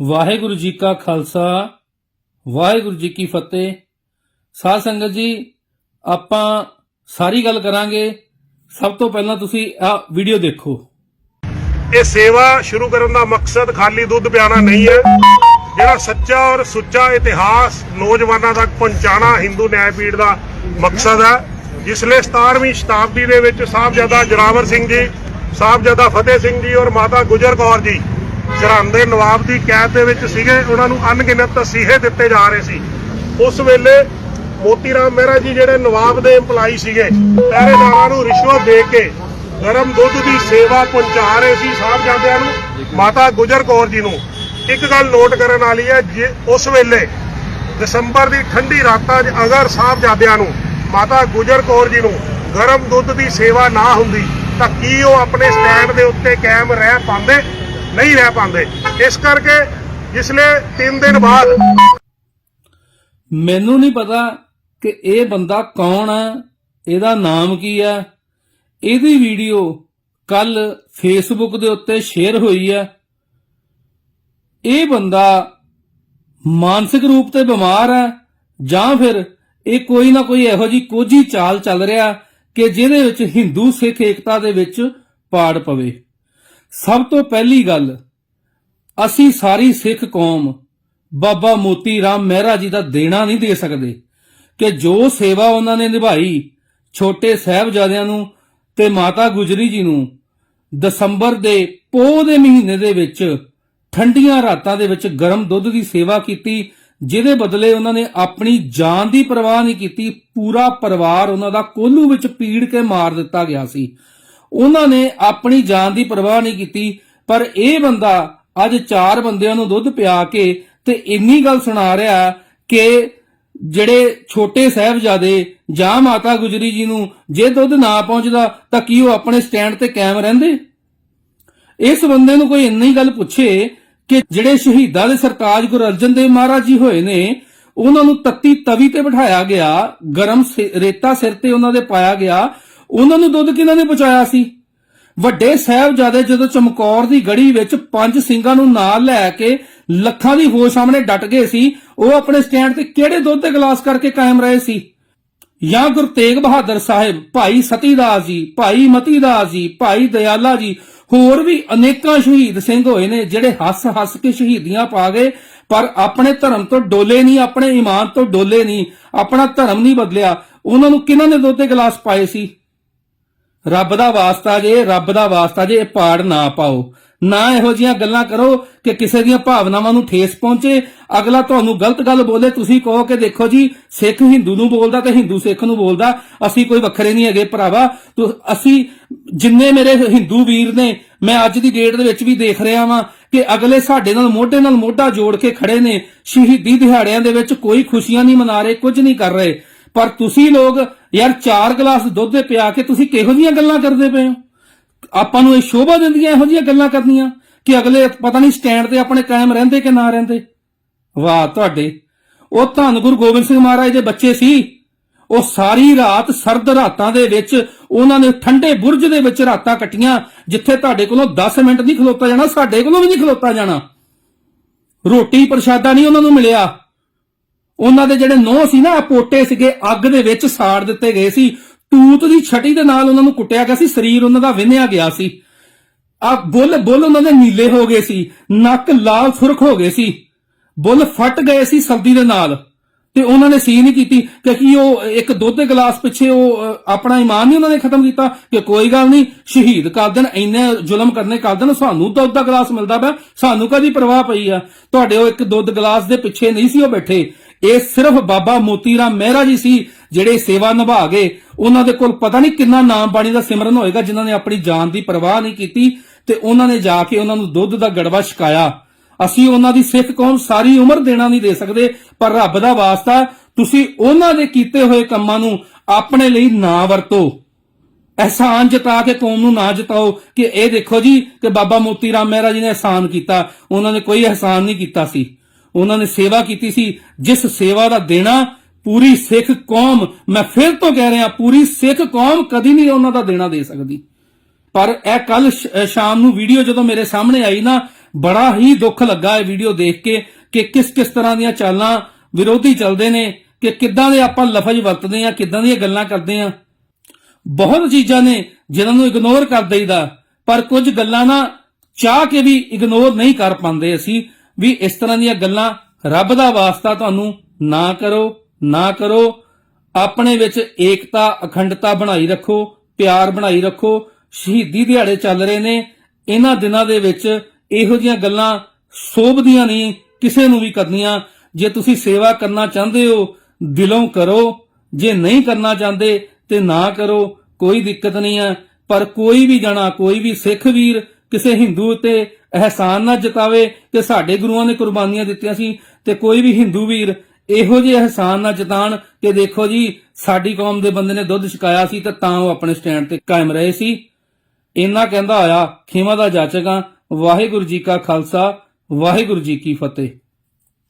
ਵਾਹਿਗੁਰੂ ਜੀ ਕਾ ਖਾਲਸਾ, ਵਾਹਿਗੁਰੂ ਜੀ ਕੀ ਫਤਿਹ। ਸਾਧ ਸੰਗਤ ਜੀ, ਆਪਾਂ ਸਾਰੀ ਗੱਲ ਕਰਾਂਗੇ। ਸਭ ਤੋਂ ਪਹਿਲਾਂ ਤੁਸੀਂ ਆ ਵੀਡੀਓ ਦੇਖੋ। ਇਹ ਸੇਵਾ ਸ਼ੁਰੂ ਕਰਨ ਦਾ ਮਕਸਦ ਖਾਲੀ ਦੁੱਧ ਪਿਆਣਾ ਨਹੀਂ ਹੈ। ਜਿਹੜਾ ਸੱਚਾ ਔਰ ਸੁੱਚਾ ਇਤਿਹਾਸ ਨੌਜਵਾਨਾਂ ਤੱਕ ਪਹੁੰਚਾਣਾ ਹਿੰਦੂ ਨਿਆਂਪੀੜ ਦਾ ਮਕਸਦ ਹੈ। ਜਿਸ ਲਈ 17ਵੀਂ ਸ਼ਤਾਬਦੀ ਦੇ ਵਿੱਚ ਸਾਹਿਬਜ਼ਾਦਾ ਜਰਾਵਰ ਸਿੰਘ ਜੀ, ਸਾਹਿਬਜ਼ਾਦਾ ਫਤਿਹ ਸਿੰਘ ਜੀ ਔਰ ਮਾਤਾ ਗੁਜਰ ਕੌਰ ਜੀ ਸਰਹੰਦ ਦੇ ਨਵਾਬ ਦੀ ਕੈਦ ਦੇ ਵਿੱਚ ਸੀਗੇ, ਉਹਨਾਂ ਨੂੰ ਅਣਗਿਣਤ ਤਸੀਹੇ ਦਿੱਤੇ ਜਾ ਰਹੇ ਸੀ। ਉਸ ਵੇਲੇ ਮੋਤੀ ਰਾਮ ਮਹਿਰਾ ਜੀ ਜਿਹੜੇ ਨਵਾਬ ਦੇ EMPLOYE ਸੀਗੇ, ਪਹਿਰੇਦਾਰਾਂ ਨੂੰ ਰਿਸ਼ਵਤ ਦੇ ਕੇ ਗਰਮ ਦੁੱਧ ਦੀ ਸੇਵਾ ਪਹੁੰਚਾ ਰਹੇ ਸੀ ਸਾਹਿਬਜ਼ਾਦਿਆਂ ਨੂੰ, ਮਾਤਾ ਗੁਜਰ ਕੌਰ ਜੀ ਨੂੰ। ਇੱਕ ਗੱਲ ਨੋਟ ਕਰਨ ਵਾਲੀ ਹੈ, ਜੇ ਉਸ ਵੇਲੇ ਦਸੰਬਰ ਦੀ ਠੰਡੀ ਰਾਤਾਂ 'ਚ ਅਗਰ ਸਾਹਿਬਜ਼ਾਦਿਆਂ ਨੂੰ, ਮਾਤਾ ਗੁਜਰ ਕੌਰ ਜੀ ਨੂੰ ਗਰਮ ਦੁੱਧ ਦੀ ਸੇਵਾ ਨਾ ਹੁੰਦੀ, ਤਾਂ ਕੀ ਉਹ ਆਪਣੇ ਸਟੈਂਡ ਦੇ ਉੱਤੇ ਕਾਇਮ ਰਹਿ ਪਾਉਂਦੇ? ਨਹੀਂ ਰਹਿ ਪਾਉਂਦੇ। ਇਸ ਕਰਕੇ ਜਿਸਲੇ 3 ਦਿਨ ਬਾਅਦ ਮੈਨੂੰ ਨਹੀਂ ਪਤਾ ਕਿ ਇਹ ਬੰਦਾ ਕੌਣ ਹੈ, ਇਹਦਾ ਨਾਮ ਕੀ ਹੈ। ਇਹਦੀ ਵੀਡੀਓ ਕੱਲ ਫੇਸਬੁੱਕ ਦੇ ਉੱਤੇ ਸ਼ੇਅਰ ਹੋਈ ਹੈ। ਇਹ ਬੰਦਾ ਮਾਨਸਿਕ ਰੂਪ ਤੇ ਬਿਮਾਰ ਹੈ ਜਾਂ ਫਿਰ ਇਹ ਕੋਈ ਨਾ ਕੋਈ ਇਹੋ ਜੀ ਕੋਝੀ ਚਾਲ ਚੱਲ ਰਿਹਾ ਕਿ ਜਿਹਦੇ ਵਿੱਚ ਹਿੰਦੂ ਸਿੱਖ ਏਕਤਾ ਦੇ ਵਿੱਚ ਪਾੜ ਪਵੇ। ਸਭ ਤੋਂ ਪਹਿਲੀ ਗੱਲ, ਅਸੀਂ ਸਾਰੀ ਸਿੱਖ ਕੌਮ ਬਾਬਾ ਮੋਤੀ ਰਾਮ ਮਹਿਰਾ ਜੀ ਦਾ ਦੇਣਾ ਨਹੀਂ ਦੇ ਸਕਦੇ ਕਿ ਜੋ ਸੇਵਾ ਉਹਨਾਂ ਨੇ ਨਿਭਾਈ ਛੋਟੇ ਸਾਹਿਬਜ਼ਾਦਿਆਂ ਨੂੰ ਤੇ ਮਾਤਾ ਗੁਜਰੀ ਜੀ ਨੂੰ, ਦਸੰਬਰ ਦੇ ਪੋਹ ਦੇ ਮਹੀਨੇ ਦੇ ਵਿੱਚ ਠੰਡੀਆਂ ਰਾਤਾਂ ਦੇ ਵਿੱਚ ਗਰਮ ਦੁੱਧ ਦੀ ਸੇਵਾ ਕੀਤੀ, ਜਿਹਦੇ ਬਦਲੇ ਉਹਨਾਂ ਨੇ ਆਪਣੀ ਜਾਨ ਦੀ ਪਰਵਾਹ ਨਹੀਂ ਕੀਤੀ, ਪੂਰਾ ਪਰਿਵਾਰ ਉਹਨਾਂ ਦਾ ਕੋਲੂ ਵਿੱਚ ਪੀੜ ਕੇ ਮਾਰ ਦਿੱਤਾ ਗਿਆ ਸੀ। ਉਹਨਾਂ ਨੇ ਆਪਣੀ ਜਾਨ ਦੀ ਪਰਵਾਹ ਨਹੀਂ ਕੀਤੀ, ਪਰ ਇਹ ਬੰਦਾ ਅੱਜ ਚਾਰ ਬੰਦਿਆਂ ਨੂੰ ਦੁੱਧ ਪਿਆ ਕੇ ਤੇ ਇੰਨੀ ਗੱਲ ਸੁਣਾ ਰਿਹਾ ਕਿ ਜਿਹੜੇ ਛੋਟੇ ਸਾਹਿਬਜ਼ਾਦੇ ਜਾਂ ਮਾਤਾ ਗੁਜਰੀ ਜੀ ਨੂੰ ਜੇ ਦੁੱਧ ਨਾ ਪਹੁੰਚਦਾ ਤਾਂ ਕੀ ਉਹ ਆਪਣੇ ਸਟੈਂਡ ਤੇ ਕਾਇਮ ਰਹਿੰਦੇ? ਇਸ ਬੰਦੇ ਨੂੰ ਕੋਈ ਇੰਨੀ ਗੱਲ ਪੁੱਛੇ ਕਿ ਜਿਹੜੇ ਸ਼ਹੀਦਾਂ ਦੇ ਸਰਤਾਜ ਗੁਰੂ ਅਰਜਨ ਦੇਵ ਮਹਾਰਾਜ ਜੀ ਹੋਏ ਨੇ, ਉਹਨਾਂ ਨੂੰ ਤੱਤੀ ਤਵੀ ਤੇ ਬਿਠਾਇਆ ਗਿਆ, ਗਰਮ ਰੇਤਾ ਸਿਰ ਤੇ ਉਹਨਾਂ ਦੇ ਪਾਇਆ ਗਿਆ ਉਹਨਾਂ ਨੂੰ ਦੁੱਧ ਕਿਹਨਾਂ ਨੇ ਪਹੁੰਚਾਇਆ ਸੀ? ਵੱਡੇ ਸਾਹਿਬਜ਼ਾਦੇ ਜਦੋਂ ਚਮਕੌਰ ਦੀ ਗੜੀ ਵਿੱਚ ਪੰਜ ਸਿੰਘਾਂ ਨੂੰ ਨਾਲ ਲੈ ਕੇ ਲੱਖਾਂ ਦੀ ਫੌਜ ਸਾਹਮਣੇ ਡਟ ਗਏ ਸੀ, ਉਹ ਆਪਣੇ ਸਟੈਂਡ ਤੇ ਕਿਹੜੇ ਦੁੱਧ ਦੇ ਗਲਾਸ ਕਰਕੇ ਕਾਇਮ ਰਹੇ ਸੀ? ਜਾਂ ਗੁਰੂ ਤੇਗ ਬਹਾਦਰ ਸਾਹਿਬ, ਭਾਈ ਸਤੀਦਾਸ ਜੀ, ਭਾਈ ਮਤੀਦਾਸ ਜੀ, ਭਾਈ ਦਇਆਲਾ ਜੀ, ਹੋਰ ਵੀ ਅਨੇਕਾਂ ਸ਼ਹੀਦ ਸਿੰਘ ਹੋਏ ਨੇ ਜਿਹੜੇ ਹੱਸ-ਹੱਸ ਕੇ ਸ਼ਹੀਦੀਆਂ ਪਾ ਗਏ, ਪਰ ਆਪਣੇ ਧਰਮ ਤੋਂ ਡੋਲੇ ਨਹੀਂ, ਆਪਣੇ ਈਮਾਨ ਤੋਂ ਡੋਲੇ ਨਹੀਂ, ਆਪਣਾ ਧਰਮ ਨਹੀਂ ਬਦਲਿਆ। ਉਹਨਾਂ ਨੂੰ ਕਿਹਨਾਂ ਨੇ ਦੁੱਧ ਦੇ ਗਲਾਸ ਪਾਏ ਸੀ? ਰੱਬ ਦਾ ਵਾਸਤਾ ਜੇ, ਰੱਬ ਦਾ ਵਾਸਤਾ ਜੇ, ਇਹ ਪਾੜ ਨਾ ਪਾਓ। ਨਾ ਇਹੋ ਜੀਆਂ ਗੱਲਾਂ ਕਰੋ ਕਿ ਕਿਸੇ ਦੀਆਂ ਭਾਵਨਾਵਾਂ ਨੂੰ ਠੇਸ ਪਹੁੰਚੇ। ਅਗਲਾ ਤੁਹਾਨੂੰ ਗਲਤ ਗੱਲ ਬੋਲੇ, ਤੁਸੀਂ ਕਹੋ ਕਿ ਦੇਖੋ ਜੀ, ਸਿੱਖ ਹਿੰਦੂ ਨੂੰ ਬੋਲਦਾ ਤੇ ਹਿੰਦੂ ਸਿੱਖ ਨੂੰ ਬੋਲਦਾ। ਅਸੀਂ ਕੋਈ ਵੱਖਰੇ ਨਹੀਂ ਹੈਗੇ ਭਰਾਵਾ। ਤੋ ਅਸੀਂ ਜਿੰਨੇ ਮੇਰੇ ਹਿੰਦੂ ਵੀਰ ਨੇ, ਮੈਂ ਅੱਜ ਦੀ ਡੇਟ ਦੇ ਵਿੱਚ ਵੀ ਦੇਖ ਰਿਹਾ ਵਾਂ ਕਿ ਅਗਲੇ ਸਾਡੇ ਨਾਲ ਮੋਢੇ ਨਾਲ ਮੋਢਾ ਜੋੜ ਕੇ ਖੜੇ ਨੇ। ਸ਼ਹੀਦੀ ਦਿਹਾੜਿਆਂ ਦੇ ਵਿੱਚ ਕੋਈ ਖੁਸ਼ੀਆਂ ਨਹੀਂ ਮਨਾ ਰਹੇ, ਕੁਝ ਨਹੀਂ ਕਰ ਰਹੇ। ਪਰ ਤੁਸੀਂ ਲੋਕ ਯਾਰ ਚਾਰ ਗਲਾਸ ਦੁੱਧ ਦੇ ਪਿਆ ਕੇ ਤੁਸੀਂ ਕਿਹੋ ਜੀਆਂ ਗੱਲਾਂ ਕਰਦੇ ਪਏ ਹੋ? ਆਪਾਂ ਨੂੰ ਇਹ ਸ਼ੋਭਾ ਦਿੰਦੀਆਂ ਇਹੋ ਜੀਆਂ ਗੱਲਾਂ ਕਰਨੀਆਂ ਕਿ ਅਗਲੇ ਪਤਾ ਨਹੀਂ ਸਟੈਂਡ ਤੇ ਆਪਣੇ ਕਾਇਮ ਰਹਿੰਦੇ ਕਿ ਨਾ ਰਹਿੰਦੇ? ਵਾਹ, ਤੁਹਾਡੇ। ਉਹ ਧੰਨ ਗੁਰੂ ਗੋਬਿੰਦ ਸਿੰਘ ਮਹਾਰਾਜ ਦੇ ਬੱਚੇ ਸੀ। ਉਹ ਸਾਰੀ ਰਾਤ ਸਰਦ ਰਾਤਾਂ ਦੇ ਵਿੱਚ ਉਹਨਾਂ ਨੇ ਠੰਡੇ ਬੁਰਜ ਦੇ ਵਿੱਚ ਰਾਤਾਂ ਕੱਟੀਆਂ, ਜਿੱਥੇ ਤੁਹਾਡੇ ਕੋਲੋਂ 10 ਮਿੰਟ ਨਹੀਂ ਖਲੋਤਾ ਜਾਣਾ, ਸਾਡੇ ਕੋਲੋਂ ਵੀ ਨਹੀਂ ਖਲੋਤਾ ਜਾਣਾ। ਰੋਟੀ ਪ੍ਰਸ਼ਾਦਾ ਨਹੀਂ ਉਹਨਾਂ ਨੂੰ ਮਿਲਿਆ। ਉਹਨਾਂ ਦੇ ਜਿਹੜੇ ਨੋਹ ਸੀ ਨਾ ਪੋਟੇ ਸੀਗੇ, ਅੱਗ ਦੇ ਵਿੱਚ ਸਾੜ ਦਿੱਤੇ ਗਏ ਸੀ। ਟੂਤ ਦੀ ਛਟੀ ਦੇ ਨਾਲ ਉਹਨਾਂ ਨੂੰ ਕੁੱਟਿਆ ਗਿਆ ਸੀ, ਸਰੀਰ ਉਹਨਾਂ ਦਾ ਵਿੰਨਿਆ ਗਿਆ ਸੀ। ਆ ਬੁੱਲ ਬੁੱਲ ਉਹਨਾਂ ਦੇ ਨੀਲੇ ਹੋ ਗਏ ਸੀ, ਨੱਕ ਲਾਲ ਸੁਰਖ ਹੋ ਗਏ ਸੀ। ਬੁੱਲ ਫਟ ਗਏ ਸੀ ਸਰਦੀ ਦੇ ਨਾਲ, ਤੇ ਉਹਨਾਂ ਨੇ ਸੀ ਨਹੀਂ ਕੀਤੀ ਕਿਉਂਕਿ ਉਹ ਇੱਕ ਦੁੱਧ ਦੇ ਗਲਾਸ ਪਿੱਛੇ ਉਹ ਆਪਣਾ ਈਮਾਨ ਨਹੀਂ ਉਹਨਾਂ ਨੇ ਖਤਮ ਕੀਤਾ, ਕਿ ਕੋਈ ਗੱਲ ਨਹੀਂ, ਸ਼ਹੀਦ ਕਰ ਦੇਣ, ਇੰਨੇ ਜ਼ੁਲਮ ਕਰਨੇ ਕਰ ਦੇਣ, ਸਾਨੂੰ ਦੁੱਧ ਦਾ ਗਲਾਸ ਮਿਲਦਾ ਪਿਆ, ਸਾਨੂੰ ਕਦੀ ਪਰਵਾਹ ਪਈ ਆ? ਤੁਹਾਡੇ ਉਹ ਇੱਕ ਦੁੱਧ ਗਲਾਸ ਦੇ ਪਿੱਛੇ ਨਹੀਂ ਸੀ ਉਹ ਬੈਠੇ। ਇਹ ਸਿਰਫ ਬਾਬਾ ਮੋਤੀ ਰਾਮ ਮਹਿਰਾ ਜੀ ਸੀ ਜਿਹੜੇ ਸੇਵਾ ਨਿਭਾ ਗਏ। ਉਹਨਾਂ ਦੇ ਕੋਲ ਪਤਾ ਨਹੀਂ ਕਿੰਨਾ ਨਾਮ ਬਾਣੀ ਦਾ ਸਿਮਰਨ ਹੋਏਗਾ, ਜਿਨ੍ਹਾਂ ਨੇ ਆਪਣੀ ਜਾਨ ਦੀ ਪਰਵਾਹ ਨਹੀਂ ਕੀਤੀ ਤੇ ਉਹਨਾਂ ਨੇ ਜਾ ਕੇ ਉਹਨਾਂ ਨੂੰ ਦੁੱਧ ਦਾ ਗੜਵਾ ਛਕਾਇਆ। ਅਸੀਂ ਉਹਨਾਂ ਦੀ ਸਿੱਖ ਕੌਮ ਸਾਰੀ ਉਮਰ ਦੇਣਾ ਨਹੀਂ ਦੇ ਸਕਦੇ, ਪਰ ਰੱਬ ਦਾ ਵਾਸਤਾ, ਤੁਸੀਂ ਉਹਨਾਂ ਦੇ ਕੀਤੇ ਹੋਏ ਕੰਮਾਂ ਨੂੰ ਆਪਣੇ ਲਈ ਨਾ ਵਰਤੋ। ਅਹਿਸਾਨ ਜਤਾ ਕੇ ਕੌਮ ਨੂੰ ਨਾ ਜਤਾਓ ਕਿ ਇਹ ਦੇਖੋ ਜੀ ਕਿ ਬਾਬਾ ਮੋਤੀ ਰਾਮ ਮਹਿਰਾ ਜੀ ਨੇ ਅਹਿਸਾਨ ਕੀਤਾ। ਉਹਨਾਂ ਨੇ ਕੋਈ ਅਹਿਸਾਨ ਨਹੀਂ ਕੀਤਾ ਸੀ। ਉਹਨਾਂ ਨੇ ਸੇਵਾ ਕੀਤੀ ਸੀ। ਜਿਸ ਸੇਵਾ ਦਾ ਦੇਣਾ ਪੂਰੀ ਸਿੱਖ ਕੌਮ, ਮੈਂ ਫਿਰ ਤੋਂ ਕਹਿ ਰਿਹਾ, ਪੂਰੀ ਸਿੱਖ ਕੌਮ ਕਦੀ ਨਹੀਂ ਉਹਨਾਂ ਦਾ ਦੇਣਾ ਦੇ ਸਕਦੀ। ਪਰ ਇਹ ਕੱਲ ਸ਼ਾਮ ਨੂੰ ਵੀਡੀਓ ਜਦੋਂ ਮੇਰੇ ਸਾਹਮਣੇ ਆਈ ਨਾ, ਬੜਾ ਹੀ ਦੁੱਖ ਲੱਗਾ ਇਹ ਵੀਡੀਓ ਦੇਖ ਕੇ ਕਿ ਕਿਸ ਕਿਸ ਤਰ੍ਹਾਂ ਦੀਆਂ ਚਾਲਾਂ ਵਿਰੋਧੀ ਚੱਲਦੇ ਨੇ, ਕਿ ਕਿੱਦਾਂ ਦੇ ਆਪਾਂ ਲਫ਼ਜ਼ ਵਰਤਦੇ ਆ ਕਿੱਦਾਂ ਦੀਆਂ ਗੱਲਾਂ ਕਰਦੇ ਆ ਬਹੁਤ ਚੀਜ਼ਾਂ ਨੇ ਜਿਨ੍ਹਾਂ ਨੂੰ ਇਗਨੋਰ ਕਰ ਦਈਦਾ, ਪਰ ਕੁਝ ਗੱਲਾਂ ਨਾ ਚਾਹ ਕੇ ਵੀ ਇਗਨੋਰ ਨਹੀਂ ਕਰ ਪਾਉਂਦੇ ਅਸੀਂ। ਵੀ ਇਸ ਤਰ੍ਹਾਂ ਦੀਆਂ ਗੱਲਾਂ ਰੱਬ ਦਾ ਵਾਸਤਾ ਤੁਹਾਨੂੰ ਨਾ ਕਰੋ ਨਾ ਕਰੋ। ਆਪਣੇ ਵਿੱਚ ਏਕਤਾ, ਅਖੰਡਤਾ ਬਣਾਈ ਰੱਖੋ, ਪਿਆਰ ਬਣਾਈ ਰੱਖੋ। ਸ਼ਹੀਦੀ ਦਿਹਾੜੇ ਚੱਲ ਰਹੇ ਨੇ। ਇਹਨਾਂ ਦਿਨਾਂ ਦੇ ਵਿੱਚ ਇਹੋ ਜਿਹੀਆਂ ਗੱਲਾਂ ਸੋਭਦੀਆਂ ਨਹੀਂ, ਕਿਸੇ ਨੂੰ ਵੀ ਕਰਨੀਆਂ। ਜੇ ਤੁਸੀਂ ਸੇਵਾ ਕਰਨਾ ਚਾਹੁੰਦੇ ਹੋ, ਦਿਲੋਂ ਕਰੋ। ਜੇ ਨਹੀਂ ਕਰਨਾ ਚਾਹੁੰਦੇ ਤੇ ਨਾ ਕਰੋ, ਕੋਈ ਦਿੱਕਤ ਨਹੀਂ ਹੈ। ਪਰ ਕੋਈ ਵੀ ਜਣਾ, ਕੋਈ ਵੀ ਸਿੱਖ ਵੀਰ ਕਿਸੇ ਹਿੰਦੂ ਤੇ ਅਹਿਸਾਨ ਨਾ ਜਤਾਵੇ ਕਿ ਸਾਡੇ ਗੁਰੂਆਂ ਨੇ ਕੁਰਬਾਨੀਆਂ ਦਿੱਤੀਆਂ ਸੀ ਤੇ ਕੋਈ ਵੀ ਹਿੰਦੂ ਵੀਰ ਇਹੋ ਜਿਹੇ ਅਹਿਸਾਨ ਨਾ ਜਤਾਣ ਕਿ ਦੇਖੋ ਜੀ, ਸਾਡੀ ਕੌਮ ਦੇ ਬੰਦੇ ਨੇ ਦੁੱਧ ਛਕਾਇਆ ਸੀ ਤੇ ਤਾਂ ਉਹ ਆਪਣੇ ਸਟੈਂਡ ਤੇ ਕਾਇਮ ਰਹੇ ਸੀ। ਇੰਨਾ ਕਹਿੰਦਾ ਹੋਇਆ, ਖਿਮਾ ਦਾ ਜਾਚਕਾਂ ਵਾਹਿਗੁਰੂ ਜੀ ਕਾ ਖਾਲਸਾ, ਵਾਹਿਗੁਰੂ ਜੀ ਕੀ ਫਤਿਹ।